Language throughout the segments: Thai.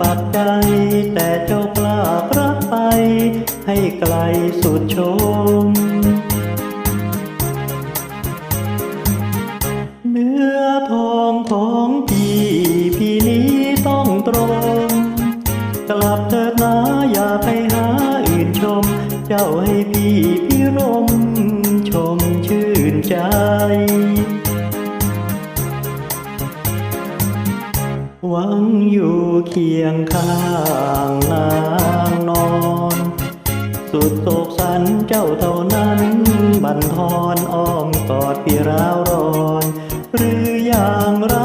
ปักใจ แต่เจ้ากล้ารักไป ให้ไกลสุดชม เนื้อทองของพี่พี่นี้ต้องตรง กลับเถิดนะอย่าไปหาอื่นชม เจ้าให้พี่ หวังอยู่เคียงข้างนางนอน สุดโศกสันเจ้าเท่านั้นบันทอนอ้อมกอดพี่ราวร้อน หรืออย่างไร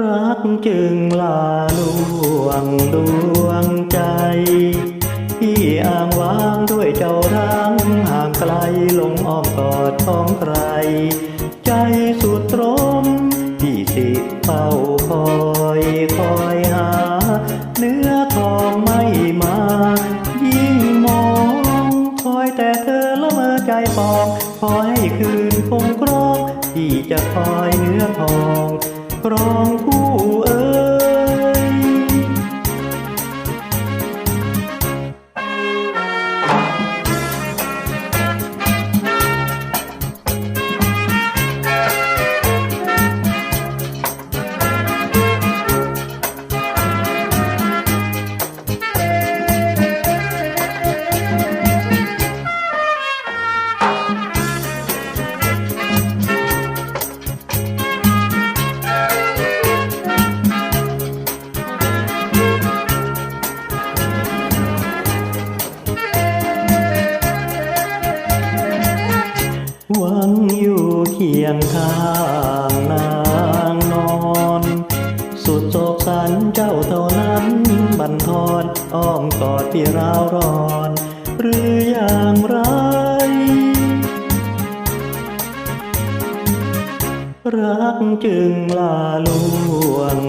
รักจึงลาลวงดวงใจที่อ้างว้างด้วยเจ้ารังห่างไกลลงอ้อมกอดของใคร ที่จะคอยเนื้อทอง ครองคู่เอ้ อยู่เคียงข้างนางนอน สุดโศกสันเจ้าเท่านั้นบันทอนอ้อมกอดพี่ราวร้อน หรืออย่างไร รักจึงลาลวง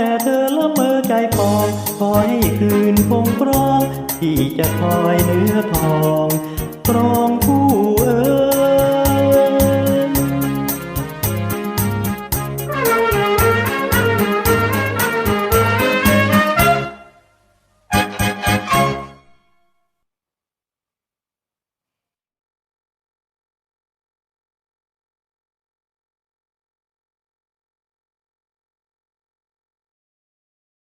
แต่เธอละเมอใจปองคอยให้คืนคงครอง ที่จะคอยเนื้อทอง